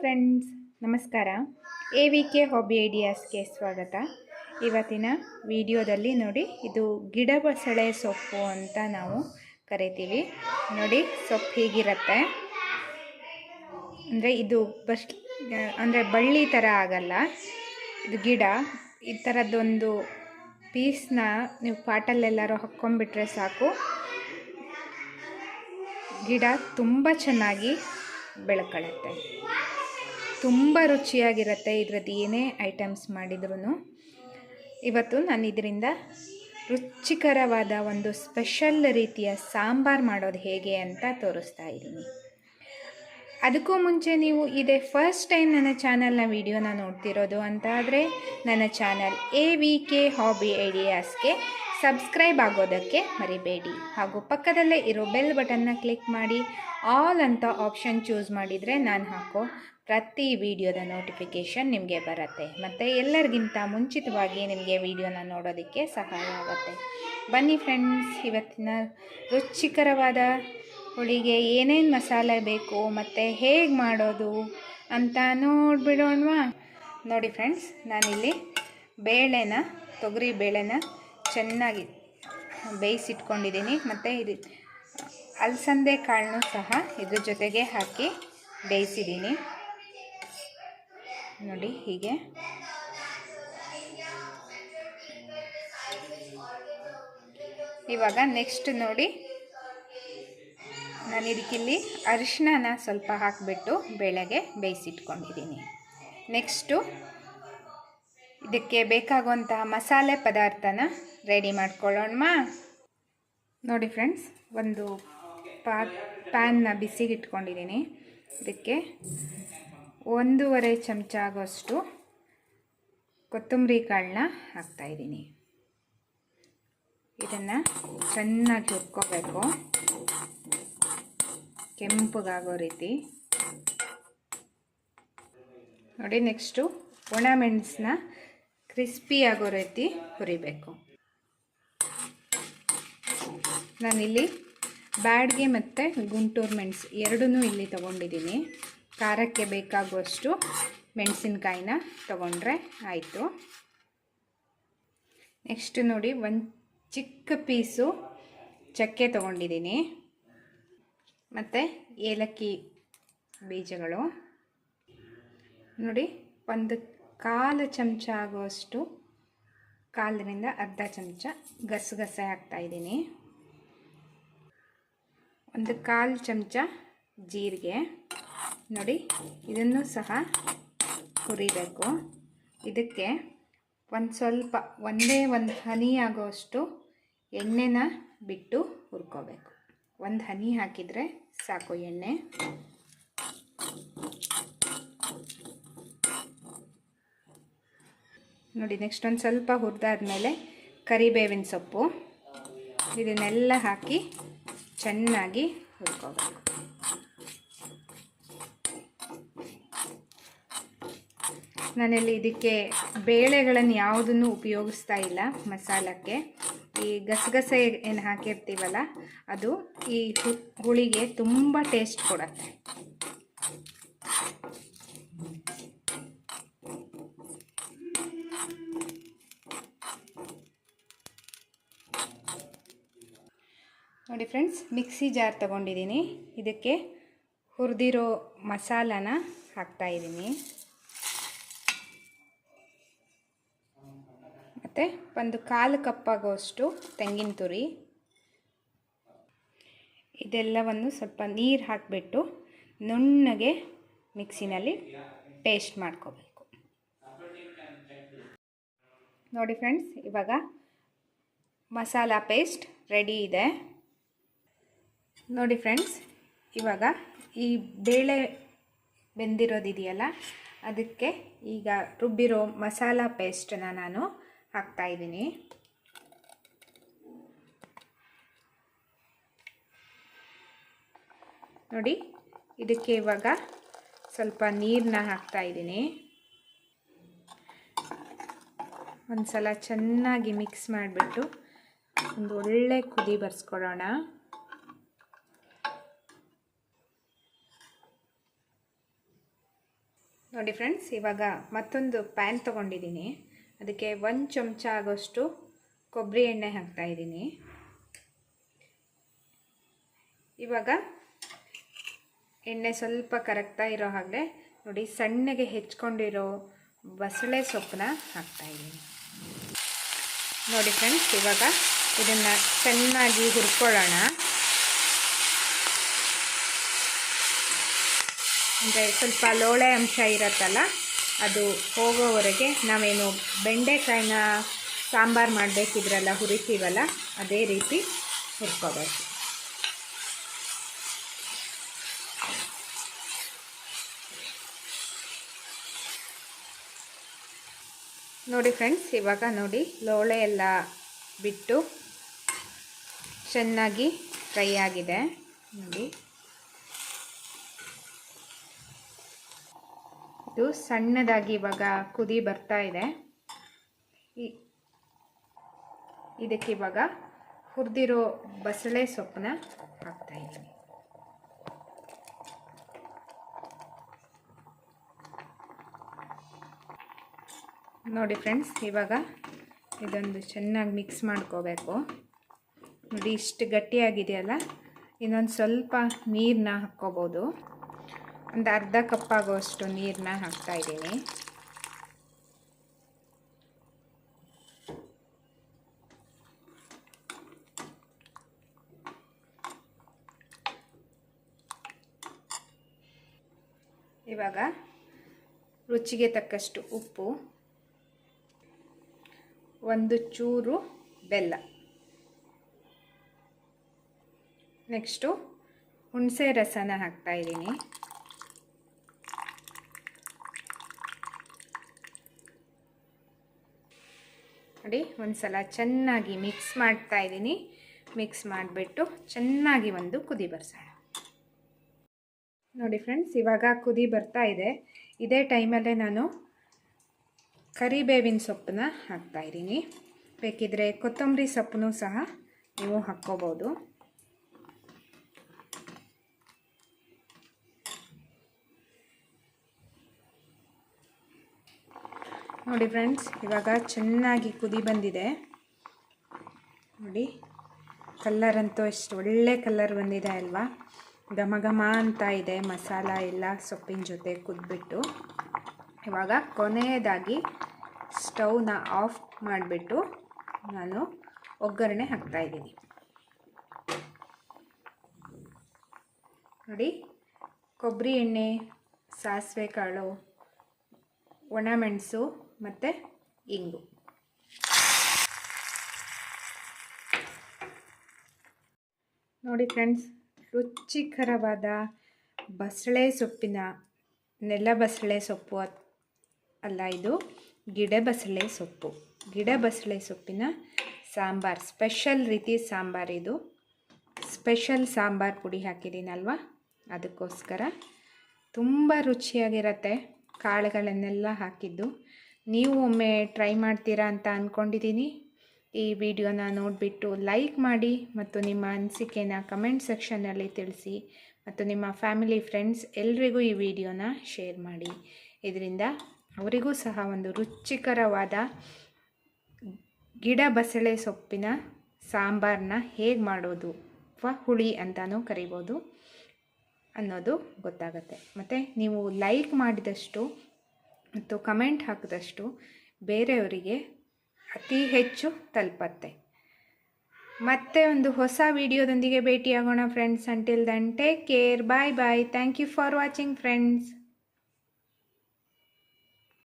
Friends ನಮಸ್ಕಾರ. A V K hobby ಐಡಿಯಾಸ್ಗೆ ಸ್ವಾಗತ. ಇವತ್ತಿನ ವಿಡಿಯೋದಲ್ಲಿ ನೋಡಿ, ಇದು ಗಿಡ ಬಸಳೆ ಸೊಪ್ಪು ಅಂತ ನಾವು ಕರಿತೀವಿ. ನೋಡಿ, ಸೊಪ್ಪು ಹೀಗಿರುತ್ತೆ? ಅಂದರೆ ಇದು ಬಸ್, ಅಂದರೆ ಬಳ್ಳಿ ಥರ ಆಗಲ್ಲ. ಇದು ಗಿಡ, ಈ ಥರದ್ದೊಂದು ಪೀಸ್ನ ನೀವು ಪಾಟಲ್ಲೆಲ್ಲರೂ ಹಾಕ್ಕೊಂಡ್ಬಿಟ್ರೆ ಸಾಕು. ಗಿಡ ತುಂಬ ಚೆನ್ನಾಗಿ ಬೆಳ್ಕೊಳ್ಳುತ್ತೆ. ತುಂಬ ರುಚಿಯಾಗಿರುತ್ತೆ ಇದ್ರದ್ದು ಏನೇ ಐಟಮ್ಸ್ ಮಾಡಿದ್ರೂ ಇವತ್ತು ನಾನು ಇದರಿಂದ ರುಚಿಕರವಾದ ಒಂದು ಸ್ಪೆಷಲ್ ರೀತಿಯ ಸಾಂಬಾರು ಮಾಡೋದು ಹೇಗೆ ಅಂತ ತೋರಿಸ್ತಾ ಇದ್ದೀನಿ. ಅದಕ್ಕೂ ಮುಂಚೆ ನೀವು ಇದೇ ಫಸ್ಟ್ ಟೈಮ್ ನನ್ನ ಚಾನಲ್ನ ವಿಡಿಯೋನ ನೋಡ್ತಿರೋದು ಅಂತಾದರೆ ನನ್ನ channel A V K hobby ಐಡಿಯಾಸ್ಗೆ subscribe ಆಗೋದಕ್ಕೆ ಮರಿಬೇಡಿ. ಹಾಗೂ ಪಕ್ಕದಲ್ಲೇ ಇರೋ ಬೆಲ್ ಬಟನ್ನ ಕ್ಲಿಕ್ ಮಾಡಿ. ಆಲ್ ಅಂತ ಆಪ್ಷನ್ ಚೂಸ್ ಮಾಡಿದರೆ ನಾನು ಹಾಕೋ ಪ್ರತಿ ವಿಡಿಯೋದ ನೋಟಿಫಿಕೇಷನ್ ನಿಮಗೆ ಬರುತ್ತೆ. ಮತ್ತು ಎಲ್ಲರಿಗಿಂತ ಮುಂಚಿತವಾಗಿ ನಿಮಗೆ ವಿಡಿಯೋನ ನೋಡೋದಕ್ಕೆ ಸಹಾಯ ಆಗುತ್ತೆ. ಬನ್ನಿ ಫ್ರೆಂಡ್ಸ್ ಇವತ್ತಿನ ರುಚಿಕರವಾದ ಹುಳಿಗೆ ಏನೇನು ಮಸಾಲೆ ಬೇಕು, ಮತ್ತು ಹೇಗೆ ಮಾಡೋದು ಅಂತ ನೋಡಿಬಿಡೋಣವಾ? ನೋಡಿ ಫ್ರೆಂಡ್ಸ್ ನಾನಿಲ್ಲಿ ಬೇಳೆನ, ತೊಗರಿ ಬೇಳೆನ ಚೆನ್ನಾಗಿ ಬೇಯಿಸಿಟ್ಕೊಂಡಿದ್ದೀನಿ. ಮತ್ತು ಇದು ಅಲಸಂದೆ ಕಾಳನ್ನು ಸಹ ಇದ್ರ ಜೊತೆಗೆ ಹಾಕಿ ಬೇಯಿಸಿದ್ದೀನಿ. ನೋಡಿ ಹೀಗೆ. ಇವಾಗ ನೆಕ್ಸ್ಟ್ ನೋಡಿ ನಾನು ಇದಕ್ಕಿಲ್ಲಿ ಅರಿಶಿಣನ ಸ್ವಲ್ಪ ಹಾಕಿಬಿಟ್ಟು ಬೆಳಗ್ಗೆ ಬೇಯಿಸಿಟ್ಕೊಂಡಿದ್ದೀನಿ. ನೆಕ್ಸ್ಟು ಇದಕ್ಕೆ ಬೇಕಾಗುವಂತಹ ಮಸಾಲೆ ಪದಾರ್ಥನ ರೆಡಿ ಮಾಡ್ಕೊಳ್ಳೋಣ ನೋಡಿ ಫ್ರೆಂಡ್ಸ್, ಒಂದು ಪಾ, ಪ್ಯಾನ್ನ ಬಿಸಿಗೆ ಇಟ್ಕೊಂಡಿದ್ದೀನಿ ಇದಕ್ಕೆ ಒಂದೂವರೆ ಚಮಚ ಆಗೋಷ್ಟು ಕೊತ್ತಂಬರಿ ಕಾಳನ್ನ ಹಾಕ್ತಾಯಿದ್ದೀನಿ ಇದನ್ನು ಚೆನ್ನಾಗಿ ಹುರ್ಕೋಬೇಕು. ಕೆಂಪಗಾಗೋ ರೀತಿ. ನೋಡಿ, ನೆಕ್ಸ್ಟು ಒಣಮೆಣಸನ್ನ ಕ್ರಿಸ್ಪಿ ಆಗೋ ರೀತಿ ಹುರಿಬೇಕು. ನಾನಿಲ್ಲಿ ಬ್ಯಾಡ್ಗೆ ಮತ್ತು ಗುಂಟೂರು ಮೆಣಸು ಎರಡೂ ಇಲ್ಲಿ ತೊಗೊಂಡಿದ್ದೀನಿ. ಖಾರಕ್ಕೆ ಬೇಕಾಗುವಷ್ಟು ಮೆಣಸಿನ್ಕಾಯಿನ ತೊಗೊಂಡ್ರೆ ಆಯಿತು. ನೆಕ್ಸ್ಟ್ ನೋಡಿ, ಒಂದು ಚಿಕ್ಕ ಪೀಸು ಚಕ್ಕೆ ತೊಗೊಂಡಿದ್ದೀನಿ. ಮತ್ತು ಏಲಕ್ಕಿ ಬೀಜಗಳು. ನೋಡಿ, ಒಂದು ಕಾಲು ಚಮಚ ಆಗುವಷ್ಟು ಕಾಲಿನಿಂದ ಅರ್ಧ ಚಮಚ ಗಸಗಸೆ ಹಾಕ್ತಾಯಿದ್ದೀನಿ ಒಂದು ಕಾಲು ಚಮಚ ಜೀರಿಗೆ. ನೋಡಿ, ಇದನ್ನು ಸಹ ಹುರಿಬೇಕು. ಇದಕ್ಕೆ ಒಂದು ಸ್ವಲ್ಪ, ಒಂದೇ ಒಂದು ಹನಿ ಆಗೋಷ್ಟು ಎಣ್ಣೆನ ಬಿಟ್ಟು ಹುರ್ಕೋಬೇಕು. ಒಂದು ಹನಿ ಹಾಕಿದರೆ ಸಾಕು ಎಣ್ಣೆ. ನೋಡಿ, ನೆಕ್ಸ್ಟ್ ಒಂದು ಸ್ವಲ್ಪ ಹುರಿದಾದ್ಮೇಲೆ ಕರಿಬೇವಿನ ಸೊಪ್ಪು. ಇದನ್ನೆಲ್ಲ ಹಾಕಿ ಚೆನ್ನಾಗಿ ಹುರ್ಕೋಬೇಕು. ನಾನಲ್ಲಿ ಇದಕ್ಕೆ ಬೇಳೆಗಳನ್ನು ಯಾವುದನ್ನು ಉಪಯೋಗಿಸ್ತಾ ಇಲ್ಲ ಮಸಾಲಕ್ಕೆ. ಈ ಗಸಗಸೆ ಏನು ಹಾಕಿರ್ತೀವಲ್ಲ, ಅದು ಈ ಹುಳಿಗೆ ತುಂಬ ಟೇಸ್ಟ್ ಕೊಡುತ್ತೆ. ನೋಡಿ ಫ್ರೆಂಡ್ಸ್, ಮಿಕ್ಸಿ ಜಾರ್ ತಗೊಂಡಿದ್ದೀನಿ. ಇದಕ್ಕೆ ಹುರಿದಿರೋ ಮಸಾಲಾನ ಹಾಕ್ತಾಯಿದ್ದೀನಿ ಮತ್ತು ಒಂದು ಕಾಲು ಕಪ್ಪಾಗೋಷ್ಟು ತೆಂಗಿನ ತುರಿ. ಇದೆಲ್ಲವನ್ನು ಸ್ವಲ್ಪ ನೀರು ಹಾಕಿಬಿಟ್ಟು ನುಣ್ಣಗೆ ಮಿಕ್ಸಿನಲ್ಲಿ ಪೇಸ್ಟ್ ಮಾಡ್ಕೋಬೇಕು. ನೋಡಿ ಫ್ರೆಂಡ್ಸ್, ಇವಾಗ ಮಸಾಲ ಪೇಸ್ಟ್ ರೆಡಿ ಇದೆ. ನೋಡಿ ಫ್ರೆಂಡ್ಸ್, ಇವಾಗ ಈ ಬೇಳೆ ಬೆಂದಿರೋದಿದೆಯಲ್ಲ, ಅದಕ್ಕೆ ಈಗ ರುಬ್ಬಿರೋ ಮಸಾಲ ಪೇಸ್ಟನ್ನು ನಾನು ಹಾಕ್ತಾಯಿದ್ದೀನಿ ನೋಡಿ, ಇದಕ್ಕೆ ಇವಾಗ ಸ್ವಲ್ಪ ನೀರನ್ನ ಹಾಕ್ತಾಯಿದ್ದೀನಿ ಒಂದು ಸಲ ಚೆನ್ನಾಗಿ ಮಿಕ್ಸ್ ಮಾಡಿಬಿಟ್ಟು ಒಂದು ಒಳ್ಳೆ ಕುದಿ ಬರ್ಸ್ಕೊಡೋಣ. ನೋಡಿ ಫ್ರೆಂಡ್ಸ್ ಇವಾಗ ಮತ್ತೊಂದು ಪ್ಯಾನ್ ತೊಗೊಂಡಿದ್ದೀನಿ. ಅದಕ್ಕೆ ಒಂದು ಚಮಚ ಆಗೋಷ್ಟು ಕೊಬ್ಬರಿ ಎಣ್ಣೆ ಹಾಕ್ತಾ ಇದ್ದೀನಿ. ಇವಾಗ ಎಣ್ಣೆ ಸ್ವಲ್ಪ ಕರಗ್ತಾ ಇರೋ ಹಾಗೆ ನೋಡಿ ಸಣ್ಣಗೆ ಹೆಚ್ಕೊಂಡಿರೋ ಬಸಳೆ ಸೊಪ್ಪನ್ನ ಹಾಕ್ತಾ ಇದ್ದೀನಿ. ನೋಡಿ ಫ್ರೆಂಡ್ಸ್ ಇವಾಗ ಇದನ್ನು ಚೆನ್ನಾಗಿ ಹುರ್ಕೊಳ್ಳೋಣ. ಅಂದರೆ ಸ್ವಲ್ಪ ಲೋಳೆ ಅಂಶ ಇರುತ್ತಲ್ಲ, ಅದು ಹೋಗೋವರೆಗೆ ನಾವೇನು ಬೆಂಡೆಕಾಯಿನ ಸಾಂಬಾರು ಮಾಡಬೇಕಿದ್ರಲ್ಲ, ಹುರಿತೀವಲ್ಲ, ಅದೇ ರೀತಿ ಹುರ್ಕೋಬೇಕು. ನೋಡಿ ಫ್ರೆಂಡ್ಸ್, ಇವಾಗ ನೋಡಿ ಲೋಳೆ ಎಲ್ಲ ಬಿಟ್ಟು ಚೆನ್ನಾಗಿ ಫ್ರೈ ಆಗಿದೆ. ನೋಡಿ. ಇದು ಸಣ್ಣದಾಗಿ ಇವಾಗ ಕುದಿ ಬರ್ತಾ ಇದೆ. ಇದಕ್ಕೆ ಇವಾಗ ಹುರಿದಿರೋ ಬಸಳೆ ಸೊಪ್ಪನ್ನ ಹಾಕ್ತಾ ಇದ್ದೀನಿ. ನೋಡಿ ಫ್ರೆಂಡ್ಸ್, ಇವಾಗ ಇದೊಂದು ಚೆನ್ನಾಗಿ ಮಿಕ್ಸ್ ಮಾಡ್ಕೋಬೇಕು. ನೋಡಿ, ಇಷ್ಟು ಗಟ್ಟಿಯಾಗಿದೆಯಲ್ಲ ಇನ್ನೊಂದು ಸ್ವಲ್ಪ ನೀರನ್ನ ಹಾಕ್ಕೋಬೋದು. ಒಂದು ಅರ್ಧ ಕಪ್ ಆಗೋಷ್ಟು ನೀರನ್ನ ಹಾಕ್ತಾ ಇದ್ದೀನಿ. ಇವಾಗ ರುಚಿಗೆ ತಕ್ಕಷ್ಟು ಉಪ್ಪು, ಒಂದು ಚೂರು ಬೆಲ್ಲ. ನೆಕ್ಸ್ಟು ಹುಣಸೆ ರಸನ ಹಾಕ್ತಾ ನೋಡಿ ಒಂದು ಸಲ ಚೆನ್ನಾಗಿ ಮಿಕ್ಸ್ ಮಾಡ್ತಾ ಇದ್ದೀನಿ. ಮಿಕ್ಸ್ ಮಾಡಿಬಿಟ್ಟು ಚೆನ್ನಾಗಿ ಒಂದು ಕುದಿ ಬರ್ಸೋಣ. ನೋಡಿ ಫ್ರೆಂಡ್ಸ್ ಇವಾಗ ಕುದಿ ಬರ್ತಾ ಇದೆ. ಇದೇ ಟೈಮಲ್ಲೇ ನಾನು ಕರಿಬೇವಿನ ಸೊಪ್ಪನ್ನ ಹಾಕ್ತಾಯಿದ್ದೀನಿ ಬೇಕಿದ್ರೆ ಕೊತ್ತಂಬರಿ ಸೊಪ್ಪನ್ನು ಸಹ ನೀವು ಹಾಕ್ಕೋಬೋದು. ನೋಡಿ ಫ್ರೆಂಡ್ಸ್, ಇವಾಗ ಚೆನ್ನಾಗಿ ಕುದಿ ಬಂದಿದೆ. ನೋಡಿ ಕಲ್ಲರ್ ಅಂತೂ ಎಷ್ಟು ಒಳ್ಳೆ ಕಲ್ಲರ್ ಬಂದಿದೆ ಅಲ್ವಾ? ಘಮ ಘಮ ಅಂತ ಇದೆ, ಮಸಾಲ ಎಲ್ಲ ಸೊಪ್ಪಿನ ಜೊತೆ ಕುದ್ಬಿಟ್ಟು. ಇವಾಗ ಕೊನೆಯದಾಗಿ ಸ್ಟವ್ನ ಆಫ್ ಮಾಡಿಬಿಟ್ಟು ನಾನು ಒಗ್ಗರಣೆ ಹಾಕ್ತಾಯಿದ್ದೀನಿ ನೋಡಿ, ಕೊಬ್ಬರಿ ಎಣ್ಣೆ, ಸಾಸಿವೆ ಕಾಳು ಒಣಮೆಣಸು ಮತ್ತು ಇಂಗು. ನೋಡಿ ಫ್ರೆಂಡ್ಸ್, ರುಚಿಕರವಾದ ಬಸಳೆ ಸೊಪ್ಪಿನ ನೆಲ ಬಸಳೆ ಸೊಪ್ಪು ಅಲ್ಲ ಇದು ಗಿಡ ಬಸಳೆ ಸೊಪ್ಪು. ಗಿಡ ಬಸಳೆ ಸೊಪ್ಪಿನ ಸಾಂಬಾರ್, ಸ್ಪೆಷಲ್ ರೀತಿ ಸಾಂಬಾರ್ ಇದು. ಸ್ಪೆಷಲ್ ಸಾಂಬಾರ್ ಪುಡಿ ಹಾಕಿದ್ದೀನಲ್ವ? ಅದಕ್ಕೋಸ್ಕರ ತುಂಬ ರುಚಿಯಾಗಿರತ್ತೆ ಕಾಳುಗಳನ್ನೆಲ್ಲ ಹಾಕಿದ್ದು. ನೀವು ಒಮ್ಮೆ ಟ್ರೈ ಮಾಡ್ತೀರಾ ಅಂತ ಅಂದ್ಕೊಂಡಿದ್ದೀನಿ ಈ ವಿಡಿಯೋನ ನೋಡಿಬಿಟ್ಟು ಲೈಕ್ ಮಾಡಿ ಮತ್ತು ನಿಮ್ಮ ಅನಿಸಿಕೆನ ಕಮೆಂಟ್ ಸೆಕ್ಷನ್ನಲ್ಲಿ ತಿಳಿಸಿ ಮತ್ತು ನಿಮ್ಮ ಫ್ಯಾಮಿಲಿ ಫ್ರೆಂಡ್ಸ್ ಎಲ್ರಿಗೂ ಈ ವಿಡಿಯೋನ ಶೇರ್ ಮಾಡಿ. ಇದರಿಂದ ಅವರಿಗೂ ಸಹ ಒಂದು ರುಚಿಕರವಾದ ಗಿಡ ಬಸಳೆ ಸೊಪ್ಪಿನ ಸಾಂಬಾರನ್ನ ಹೇಗೆ ಮಾಡೋದು ಅಥವಾ ಹುಳಿ ಅಂತಲೂ ಕರಿಬೋದು ಅನ್ನೋದು ಗೊತ್ತಾಗುತ್ತೆ. ಮತ್ತು ನೀವು ಲೈಕ್ ಮಾಡಿದಷ್ಟು ಮತ್ತು ಕಮೆಂಟ್ ಹಾಕಿದಷ್ಟು ಬೇರೆಯವರಿಗೆ ಅತಿ ಹೆಚ್ಚು ತಲುಪತ್ತೆ. ಮತ್ತೆ ಒಂದು ಹೊಸ ವಿಡಿಯೋದೊಂದಿಗೆ ಭೇಟಿಯಾಗೋಣ friends until then take care bye bye thank you for watching friends